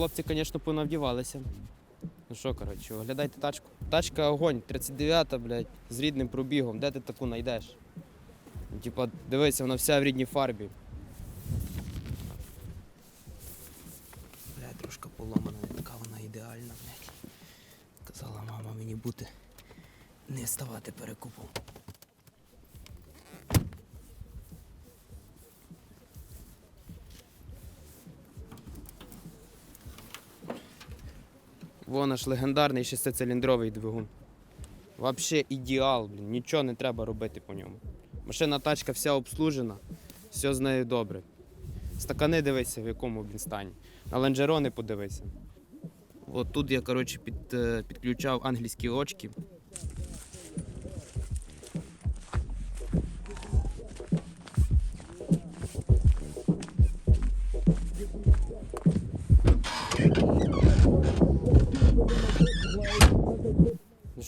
хлопці, звісно, понавдівалися. Ну що, коротше, оглядайте тачку. Тачка огонь, 39-та, блядь, з рідним пробігом. Де ти таку знайдеш? Ну, Типа, дивися, вона вся в рідній фарбі. Блядь, трошки поломана, не така вона ідеальна, блядь. Казала мама мені бути не ставати перекупом. Вон наш легендарний шестициліндровий двигун. Взагалі ідеал, блін. Нічого не треба робити по ньому. Машина тачка вся обслужена, все з нею добре. Стакани дивися, в якому він стані. На лонжерони подивися. От тут я, коротше, під, е, підключав англійські очки.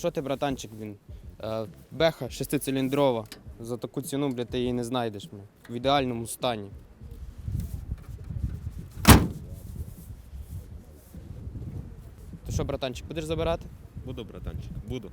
Що ти, братанчик, він? Е, Беха шестициліндрова. За таку ціну, бля, ти її не знайдеш. бля. В ідеальному стані. То що, братанчик, будеш забирати? Буду, братанчик, буду.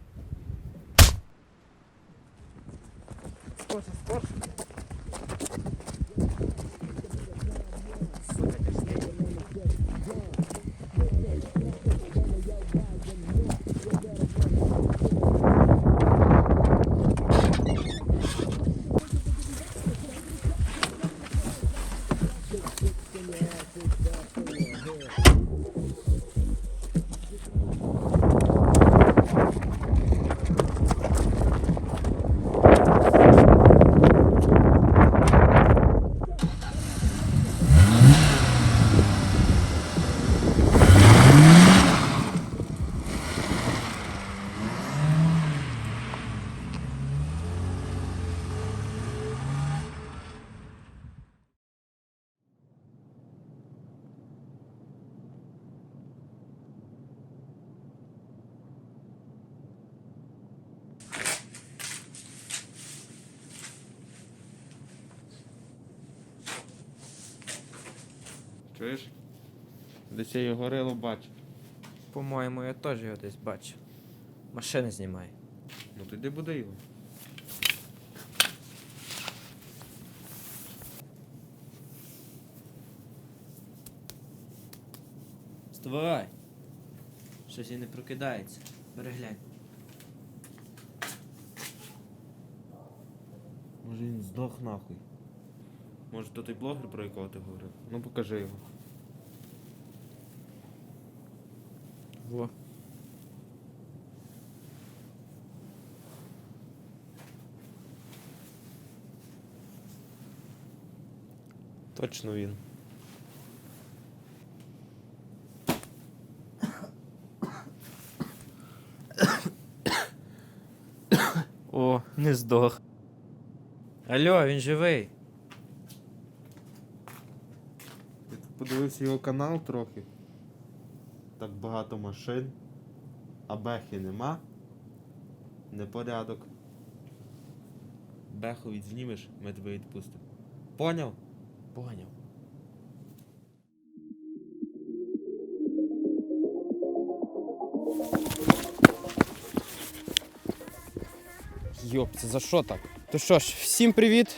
Чуєш? Десь я його рило бачив. По-моєму, я теж його десь бачив. Машини знімає. Ну то йди буде його. Вставай! Щось і не прокидається. Переглянь. Може він здох нахуй. Може то той блогер, про якого ти говорив? Ну покажи його. Во. Точно він. О, не здох. Алло, він живий. Я тут подивився його канал трохи. Так багато машин. А бехи нема. Непорядок. Беху відзнімеш, ми тебе відпустимо. Поняв? Поняв. Йоп, це за що так? То що ж, всім привіт!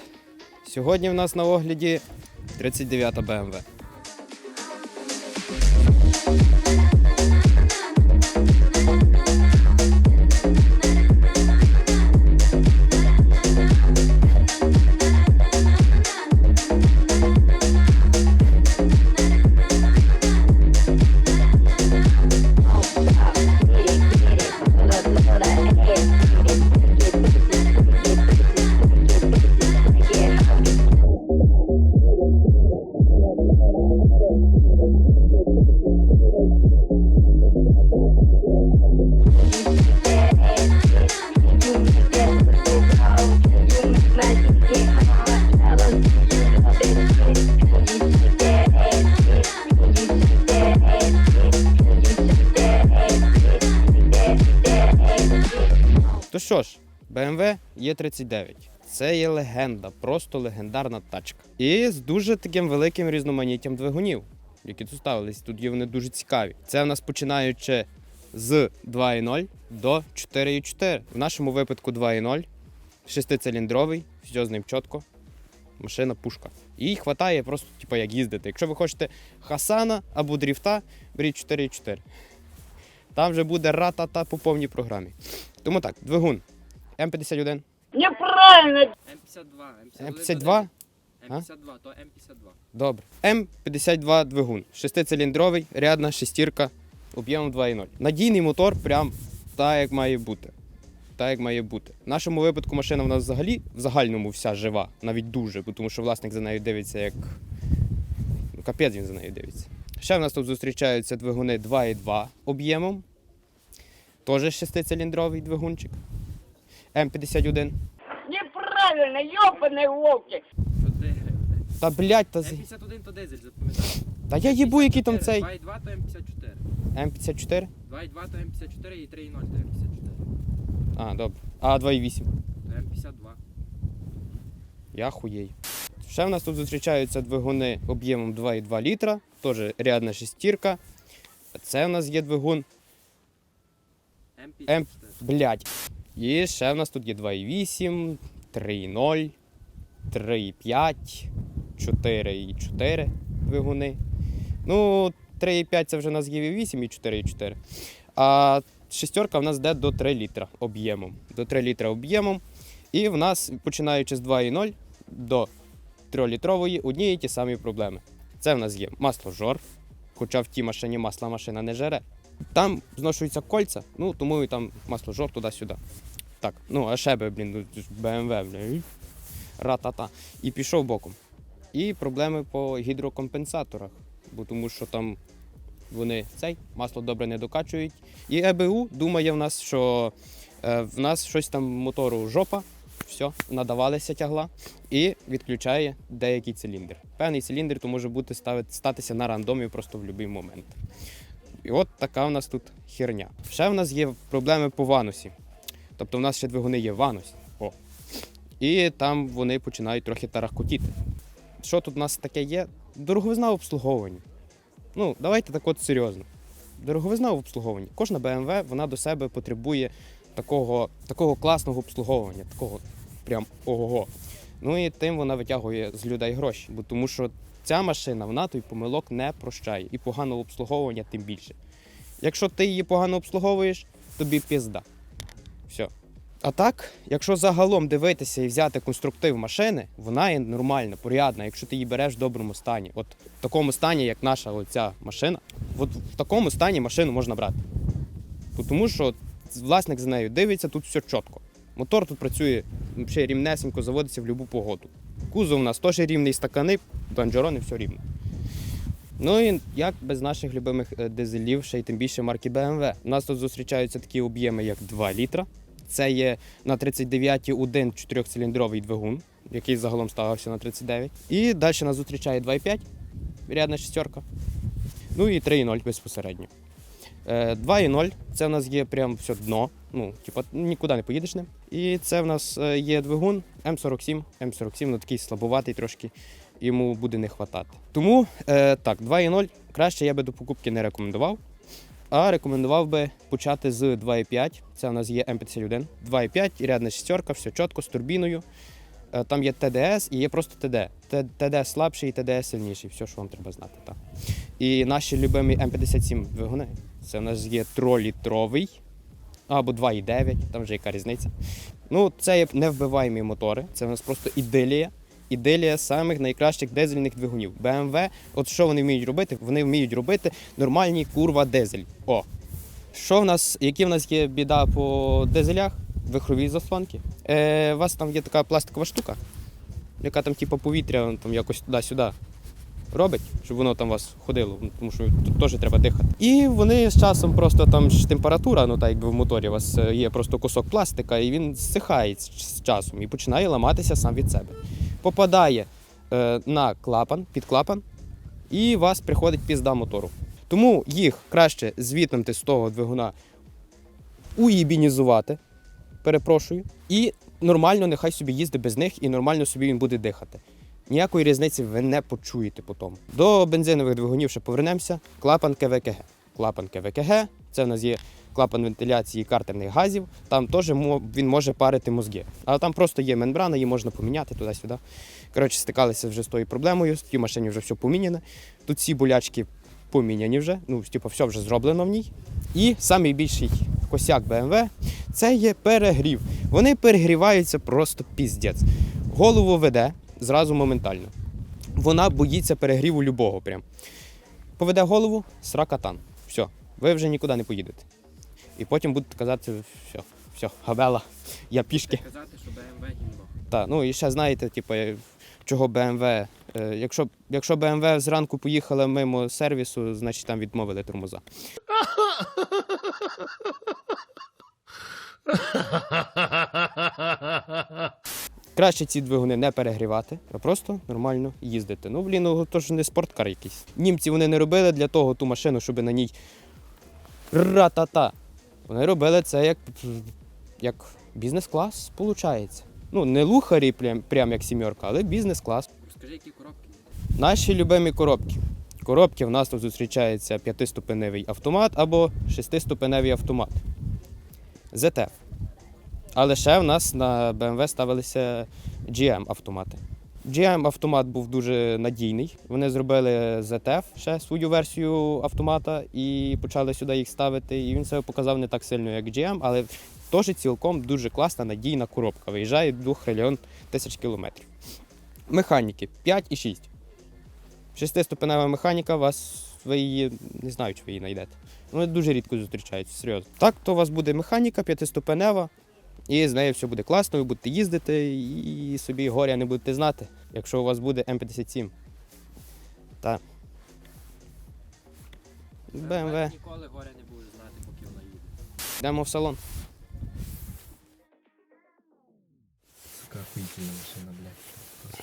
Сьогодні в нас на огляді 39 BMW. Є39. Це є легенда, просто легендарна тачка. І з дуже таким великим різноманіттям двигунів, які тут ставились. Тут є вони дуже цікаві. Це в нас починаючи з 2.0 до 4.4. В нашому випадку 2.0, шестициліндровий, все з ним чітко. Машина пушка. Їй хватає просто, типу, як їздити. Якщо ви хочете Хасана або дріфта, беріть 4.4. Там вже буде ра-та-та по повній програмі. Тому так, двигун М51. Неправильно М52. М52? А? М52, то М52. Добре. М52 двигун. Шестициліндровий, рядна шестірка, об'ємом 2,0. Надійний мотор, прям так, як має бути. Так, як має бути. В нашому випадку машина в нас взагалі в загальному вся жива, навіть дуже, бо тому що власник за нею дивиться як. Ну, капець він за нею дивиться. Ще в нас тут зустрічаються двигуни 2,2 об'ємом. Теж шестициліндровий двигунчик. М51. Неправильно. То де? Та блять, та, з- М51 то дизель, запам'ятай. та я їбу, який там цей. 2,2 то М54. М54? 2,2 то М54 і 3,0 то М54. А, добре. А 2,8. То М52. Я хуєю. Ще в нас тут зустрічаються двигуни об'ємом 2,2 літра, теж рядна шестірка. Це в нас є двигун, М54. блядь. І ще в нас тут є 2,8, 3,0, 3,5, 4,4 двигуни. Ну, 3,5 це вже у нас є 8 і 4,4. А шестерка в нас йде до 3 літра об'ємом. До 3 літра об'ємом. І в нас, починаючи з 2,0 до 3-літрової, одні і ті самі проблеми. Це в нас є масло жор, хоча в тій машині масла машина не жере. Там зношуються кольця, ну тому і там масло жор туди-сюди. Так, ну а ще блін, ну, BMW, блін. Ра-та-та. І пішов боком. І проблеми по гідрокомпенсаторах, бо тому що там вони цей масло добре не докачують. І ЕБУ думає в нас, що е, в нас щось там мотору жопа, все, надавалися тягла і відключає деякий циліндр. Певний циліндр то може бути ставити, статися на рандомі просто в будь-який момент. І от така у нас тут херня. Ще в нас є проблеми по ванусі. Тобто в нас ще двигуни є в ванусі. О. І там вони починають трохи тарахкотіти. Що тут у нас таке є? Дороговизна в обслуговуванні. Ну, давайте так от серйозно. Дороговизна в обслуговуванні. Кожна BMW вона до себе потребує такого, такого класного обслуговування, такого прям ого. Ну і тим вона витягує з людей гроші. Бо тому що ця машина вона той помилок не прощає. І поганого обслуговування тим більше. Якщо ти її погано обслуговуєш, тобі пізда. Все. А так, якщо загалом дивитися і взяти конструктив машини, вона є нормальна, порядна, якщо ти її береш в доброму стані. От в такому стані, як наша оця машина, от в такому стані машину можна брати. Тому що власник за нею дивиться, тут все чітко. Мотор тут працює взагалі рівнесенько, заводиться в будь-яку погоду. Кузов у нас теж рівний стакани, банджерони, все рівно. Ну і як без наших любимих е, дизелів, ще й тим більше марки BMW. У нас тут зустрічаються такі об'єми, як 2 літра. Це є на 39-й один чотирьохциліндровий двигун, який загалом ставився на 39. І далі нас зустрічає 2,5, рядна шестерка. Ну і 3,0 безпосередньо. Е, 2,0 це в нас є прям все дно. Ну, типа, нікуди не поїдеш ним. І це в нас е, є двигун М47. М47, ну такий слабуватий трошки, йому буде не хватати. Тому е, так, 2,0 краще я би до покупки не рекомендував. А рекомендував би почати з 2,5. Це у нас є М51. 2,5, рядна шістерка, все чітко, з турбіною. Е, Там є ТДС і є просто ТД. ТД слабший і ТДС сильніший. Все, що вам треба знати. Так. І наші любимі М57 двигуни. Це у нас є 3-літровий або 2,9, там вже яка різниця. Ну, це є невбиваємі мотори. Це у нас просто ідилія. Ідилія самих найкращих дизельних двигунів. BMW, от що вони вміють робити? Вони вміють робити нормальні курва дизель. О. Що в нас, які в нас є біда по дизелях? Вихрові заслонки. Е, у вас там є така пластикова штука, яка там, типу, повітря там якось туди-сюди робить, щоб воно там вас ходило, ну, тому що тут теж треба дихати. І вони з часом просто там ж температура, ну так якби в моторі у вас е, є просто кусок пластика, і він зсихає з часом і починає ламатися сам від себе. Попадає е, на клапан, під клапан, і вас приходить пізда мотору. Тому їх краще звітнути з того двигуна уїбінізувати, перепрошую, і нормально нехай собі їздить без них, і нормально собі він буде дихати. Ніякої різниці ви не почуєте по тому. До бензинових двигунів ще повернемося. Клапан КВКГ. Клапан КВКГ це в нас є клапан вентиляції картерних газів. Там теж він може парити мозги. Але там просто є мембрана, її можна поміняти туди-сюди. Коротше, стикалися вже з тою проблемою. В тій машині вже все поміняне. Тут всі болячки поміняні вже. Ну, типу, все вже зроблено в ній. І найбільший косяк BMW це є перегрів. Вони перегріваються просто піздець. Голову веде зразу моментально. Вона боїться перегріву любого прям. Поведе голову, сракатан. Все, ви вже нікуди не поїдете. І потім будете казати, все, все, габела, я пішки. Казати, що BMW гімбо. Так, ну і ще знаєте, типу, чого BMW. е, Якщо, якщо BMW зранку поїхала мимо сервісу, значить там відмовили тормоза. Краще ці двигуни не перегрівати, а просто нормально їздити. Ну, блін, ну то ж не спорткар якийсь. Німці вони не робили для того ту машину, щоб на ній ра-та-та. Вони робили це як, як бізнес-клас, виходить. Ну, не лухарі, прям, прям як сімерка, але бізнес-клас. Розкажи, які коробки. Наші любимі коробки. Коробки в нас тут зустрічається п'ятиступеневий автомат або шестиступеневий автомат. ZF. Але ще в нас на BMW ставилися GM автомати. GM автомат був дуже надійний. Вони зробили ZF ще свою версію автомата і почали сюди їх ставити. І він себе показав не так сильно, як GM, але теж цілком дуже класна надійна коробка. Виїжджає 2 мільйон тисяч кілометрів. Механіки 5 і 6. Шестиступенева механіка, вас ви її не знаю, чи ви її знайдете. Вони дуже рідко зустрічаються, серйозно. Так, то у вас буде механіка п'ятиступенева, і з нею все буде класно, ви будете їздити і собі горя не будете знати, якщо у вас буде М57. Так. БМВ. Ніколи горя не будеш знати, поки вона їде. Йдемо в салон. Сука, охуительная машина, блядь.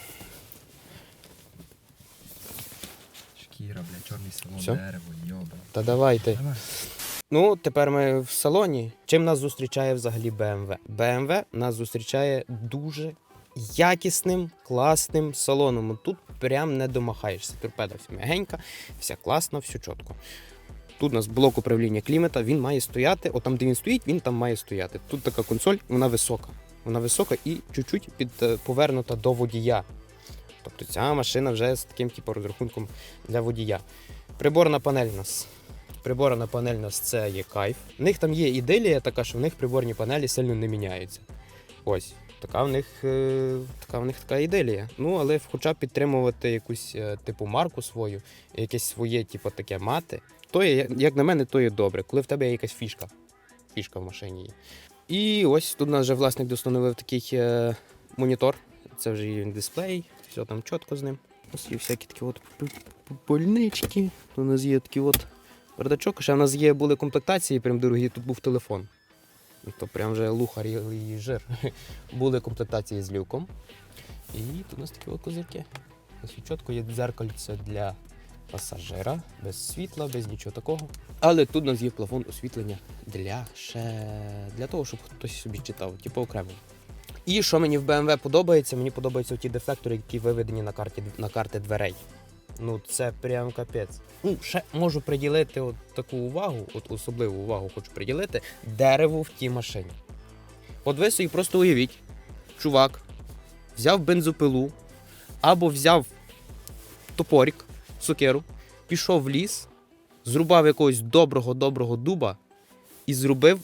Шкіра, блядь, чорний салон, Всё? дерево, йоба. Та давайте. Давай. Ну, тепер ми в салоні. Чим нас зустрічає взагалі BMW? BMW нас зустрічає дуже якісним, класним салоном. Тут прям не домахаєшся. Торпеда вся м'ягенька, вся класна, все чітко. Тут у нас блок управління клімата, він має стояти. От там, де він стоїть, він там має стояти. Тут така консоль, вона висока. Вона висока і чуть-чуть під, е, повернута до водія. Тобто ця машина вже з таким типу, розрахунком для водія. Приборна панель у нас Приборна панель у нас це є кайф. У них там є ідилія така, що в них приборні панелі сильно не міняються. Ось. Така в них, е, така в них така ідилія. Ну, але хоча б підтримувати якусь е, типу марку свою, якесь своє, типу, таке мати, то є, як на мене, то є добре, коли в тебе є якась фішка. Фішка в машині є. І ось тут у нас вже власник достановив такий е, монітор. Це вже є дисплей, все там чітко з ним. Ось є всякі такі от больнички. Тут у нас є такі от бардачок. Ще в нас є були комплектації, прям дорогі, тут був телефон. Ну, То прям вже лухар і жир. Були комплектації з люком. І тут у нас такі козирки. Чітко є дзеркальце для пасажира, без світла, без нічого такого. Але тут у нас є плафон освітлення для ще для того, щоб хтось собі читав, типу окремо. І що мені в BMW подобається? Мені подобаються ті дефлектори, які виведені на карті на карти дверей. Ну, це прям капець. Ну, ще можу приділити от таку увагу, от особливу увагу хочу приділити дереву в тій машині. От ви собі просто уявіть, чувак взяв бензопилу або взяв топорик, сокиру, пішов в ліс, зрубав якогось доброго-доброго дуба і зробив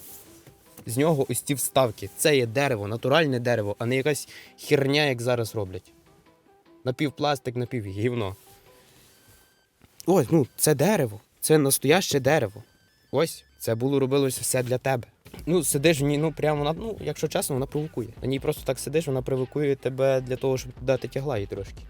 з нього ось ці вставки. Це є дерево, натуральне дерево, а не якась херня, як зараз роблять. Напівпластик, напівгівно. Ось, ну, це дерево. Це настояще дерево. Ось, це було робилося все для тебе. Ну, сидиш в ній, ну прямо вона, ну, якщо чесно, вона провокує. На ній просто так сидиш, вона провокує тебе для того, щоб дати тягла їй трошки.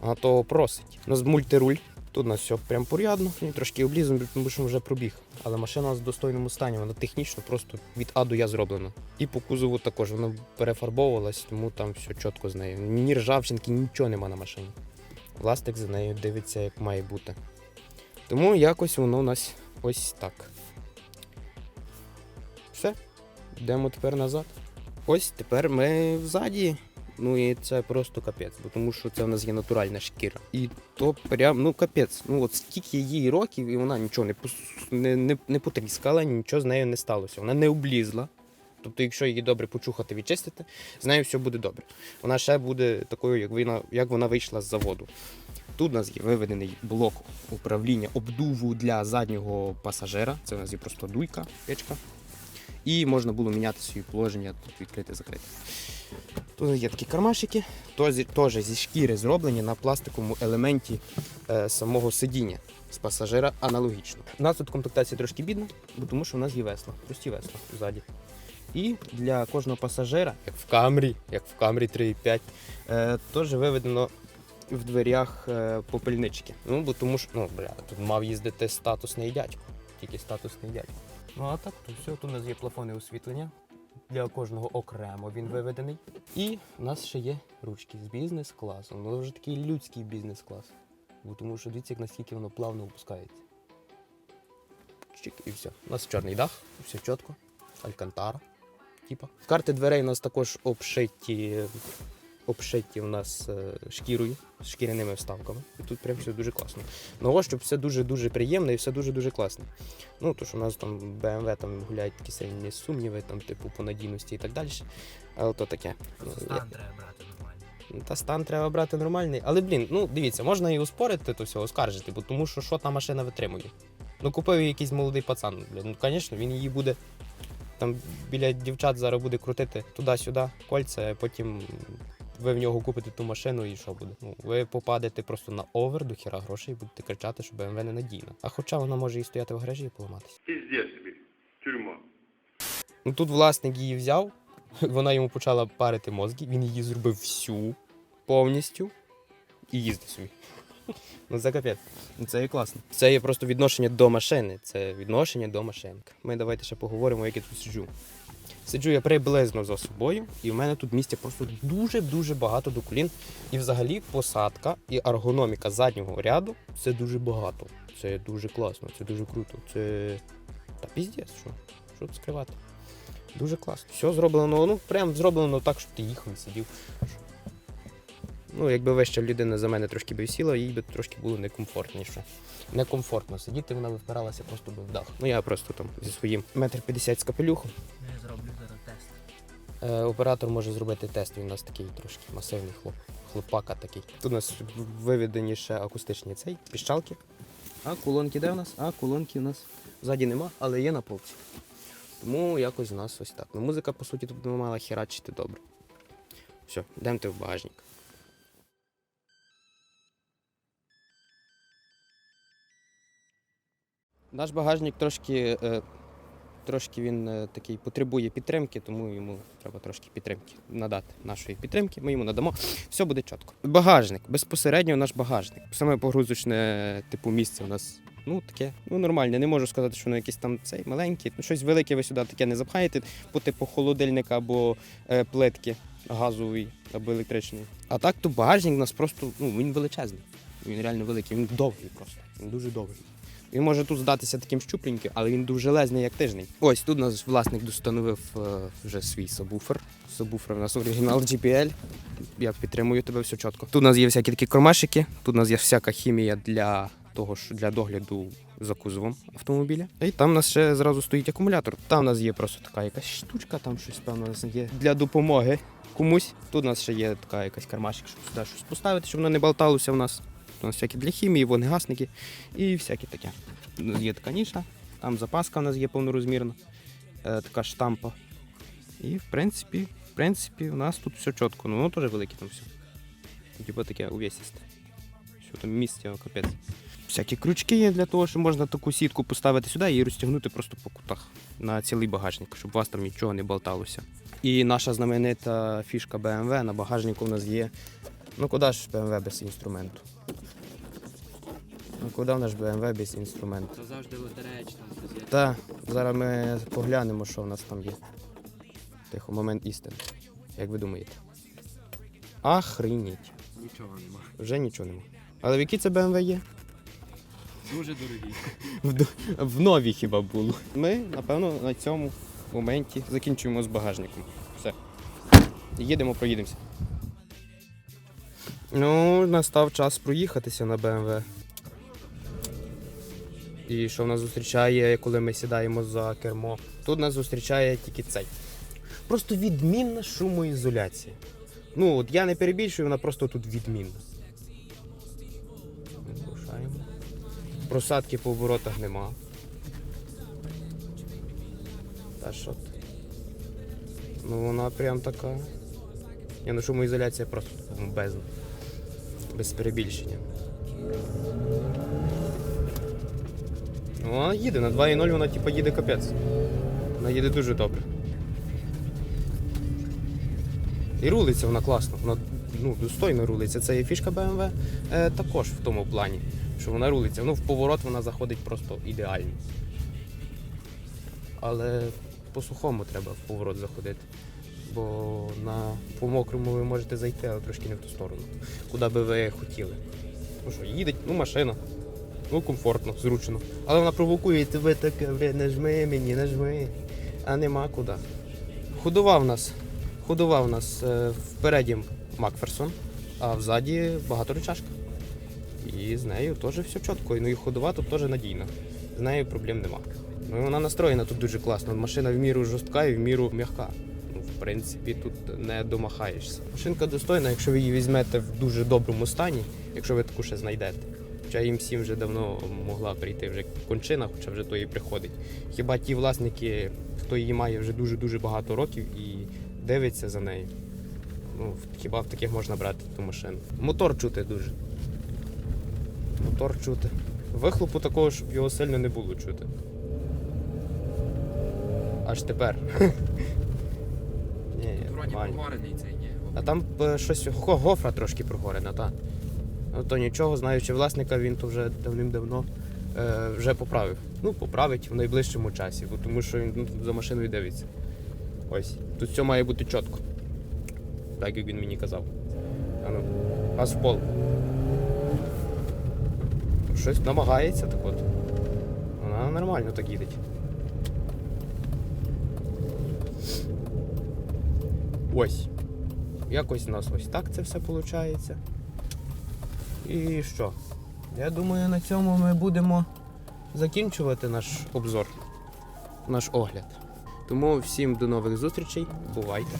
Вона того просить. У нас мультируль. Тут у нас все прям порядно, він трошки облізано, тому що вже пробіг. Але машина у нас в достойному стані, вона технічно просто від А до Я зроблена. І по кузову також вона перефарбовувалась, тому там все чітко з нею. Ні ржавчинки, нічого нема на машині. Власник за нею дивиться, як має бути. Тому якось воно у нас ось так. Все. Йдемо тепер назад. Ось тепер ми взаді. Ну і це просто капець, бо тому що це в нас є натуральна шкіра. І то прям, ну капець. Ну от скільки їй років, і вона нічого не, не, не, не потріскала, нічого з нею не сталося. Вона не облізла. Тобто, якщо її добре почухати, відчистити, з нею все буде добре. Вона ще буде такою, як вона, як вона вийшла з заводу. Тут у нас є виведений блок управління обдуву для заднього пасажира. Це у нас є просто дуйка, печка. І можна було міняти свої положення, тут відкрити, закрити. Тут є такі кармашики, теж зі шкіри зроблені на пластиковому елементі е, самого сидіння з пасажира аналогічно. У нас тут комплектація трошки бідна, бо тому що у нас є весла, прості весла ззаді. І для кожного пасажира, як в камрі, як в камрі 3.5, е, теж виведено в дверях е, попельнички. Ну, бо тому що, ну, бля, тут мав їздити статусний дядько, тільки статусний дядько. Ну а так, то все, тут у нас є плафони освітлення. Для кожного окремо він виведений. І в нас ще є ручки з бізнес-класом. Ну, вже такий людський бізнес-клас. Бо тому що дивіться, як наскільки воно плавно опускається. Чик, і все. У нас чорний дах, все чітко. Алькантара. Типа. Карти дверей у нас також обшиті, обшиті у нас е, шкірою, з шкіряними вставками. І тут прям все дуже класно. Ну, ось, щоб все дуже-дуже приємно і все дуже-дуже класно. Ну, то що у нас там BMW там гуляють такі сильні сумніви, там, типу, по надійності і так далі. Але то таке. Ну, я- Стан треба брати нормально. Ну, Та стан треба брати нормальний. Але, блін, ну дивіться, можна і успорити то все, оскаржити, бо тому що що та машина витримує. Ну, купив її якийсь молодий пацан, блін. Ну, звісно, він її буде там біля дівчат зараз буде крутити туди-сюди кольця, а потім ви в нього купите ту машину і що буде? Ну, ви попадете просто на овер до хіра грошей і будете кричати, що BMW не надійна. А хоча вона може і стояти в гаражі і поламатися. Пиздец тебе. Тюрьма. Ну тут власник її взяв, вона йому почала парити мозги, він її зробив всю повністю і їздить собі. Ну це капець. Ну, Це і класно. Це є просто відношення до машини. Це відношення до машинки. Ми давайте ще поговоримо, як я тут сиджу. Сиджу я приблизно за собою, і в мене тут місця просто дуже-дуже багато до колін. І взагалі посадка і ергономіка заднього ряду це дуже багато. Це дуже класно, це дуже круто. Це. Та піздець, що? Що тут скривати? Дуже класно. Все зроблено, ну прям зроблено так, щоб ти їхав і сидів. Ну, якби вища людина за мене трошки би сіла, їй би трошки було некомфортніше. Некомфортно сидіти, вона би впиралася просто би в дах. Ну я просто там зі своїм метр п'ятдесят з капелюхом. Оператор може зробити тест, він у нас такий трошки масивний хлоп. Хлопака такий. Тут у нас виведені ще акустичні цей, піщалки. А колонки де у нас? А колонки у нас ззаді нема, але є на полці. Тому якось у нас ось так. Ну, музика, по суті, тут не мала херачити добре. Все, йдемте в багажник. Наш багажник трошки, е, трошки він е, такий потребує підтримки, тому йому треба трошки підтримки надати нашої підтримки. Ми йому надамо. Все буде чітко. Багажник, безпосередньо наш багажник. Саме погрузочне типу місце у нас. Ну, таке, ну нормальне. Не можу сказати, що воно якесь там цей маленьке. Ну, щось велике ви сюди таке не запхаєте, по типу холодильника або е, плитки газової або електричної. А так, то багажник у нас просто ну, він величезний. Він реально великий, він довгий просто. Він дуже довгий. Він може тут здатися таким щупленьким, але він дуже лезний, як тиждень. Ось тут наш власник достановив е, вже свій сабвуфер. Сабвуфер у нас оригінал GPL. Я підтримую тебе все чітко. Тут у нас є всякі такі кормашики, тут у нас є всяка хімія для того, що для догляду за кузовом автомобіля. І там у нас ще зразу стоїть акумулятор. Там у нас є просто така якась штучка, там щось певно є для допомоги комусь. Тут у нас ще є така якась кармашик, щоб сюди щось поставити, щоб воно не болталося у нас. Тут у нас всякі для хімії, вогнегасники і всякі таке. Є така ніша, там запаска у нас є повнорозмірна, е, така штампа. І в принципі, в принципі, у нас тут все чітко. Ну, воно теж велике там все. Типу таке увесисте. Що там місця, о, капець. Всякі крючки є для того, щоб можна таку сітку поставити сюди і розтягнути просто по кутах на цілий багажник, щоб у вас там нічого не болталося. І наша знаменита фішка BMW на багажнику у нас є. Ну куди ж BMW без інструменту? Ну куди в наш BMW без інструменту? Це завжди лотерея чи там щось є. Та, зараз ми поглянемо, що в нас там є. Тихо, момент істини. Як ви думаєте? Охренеть. Нічого нема. Вже нічого нема. Але в якій це BMW є? Дуже дорогі. В, д- в новій хіба було. Ми, напевно, на цьому моменті закінчуємо з багажником. Все. Їдемо, проїдемося. Ну, настав час проїхатися на BMW. І що в нас зустрічає, коли ми сідаємо за кермо? Тут нас зустрічає тільки цей. Просто відмінна шумоізоляція. Ну, от я не перебільшую, вона просто тут відмінна. Рушаємо. Просадки по оборотах нема. Та що? Ну вона прям така. Я ну шумоізоляція просто без, без перебільшення. Ну, вона їде на 2.0, вона типа їде капець. Вона їде дуже добре. І рулиться вона класно, вона ну, достойно рулиться. Це є фішка BMW е, також в тому плані, що вона рулиться. Ну, в поворот вона заходить просто ідеально. Але по сухому треба в поворот заходити. Бо на по мокрому ви можете зайти, але трошки не в ту сторону. Куди би ви хотіли. Ну що, їде, ну машина. Ну, комфортно, зручно. Але вона провокує тебе таке, бля, нажми мені, нажми. А нема куди. Ходова в нас. Ходова в нас е, впереді Макферсон, а взаді багаторучашка. І з нею теж все чітко. Ну і ходова тут теж надійна. З нею проблем нема. Ну і вона настроєна тут дуже класно. Машина в міру жорстка і в міру м'яка. В принципі, тут не домахаєшся. Машинка достойна, якщо ви її візьмете в дуже доброму стані, якщо ви таку ще знайдете. Хоча їм всім вже давно могла прийти вже кончина, хоча вже то і приходить. Хіба ті власники, хто її має вже дуже-дуже багато років і дивиться за нею. Ну, хіба в таких можна брати ту машину. Мотор чути дуже. Мотор чути. Вихлопу такого, щоб його сильно не було чути. Аж тепер. Нормально. прогорений цей, ні. А там е, щось го- гофра трошки прогорена, так. Ну то нічого, знаючи власника, він то вже давним-давно е, вже поправив. Ну, поправить в найближчому часі, бо тому що він ну, за машиною дивиться. Ось. Тут все має бути чітко. Так як він мені казав. А ну, газ в пол. Щось намагається так от. Вона нормально так їде. Ось. Якось у нас ось так це все виходить. І що? Я думаю, на цьому ми будемо закінчувати наш обзор, наш огляд. Тому всім до нових зустрічей. Бувайте!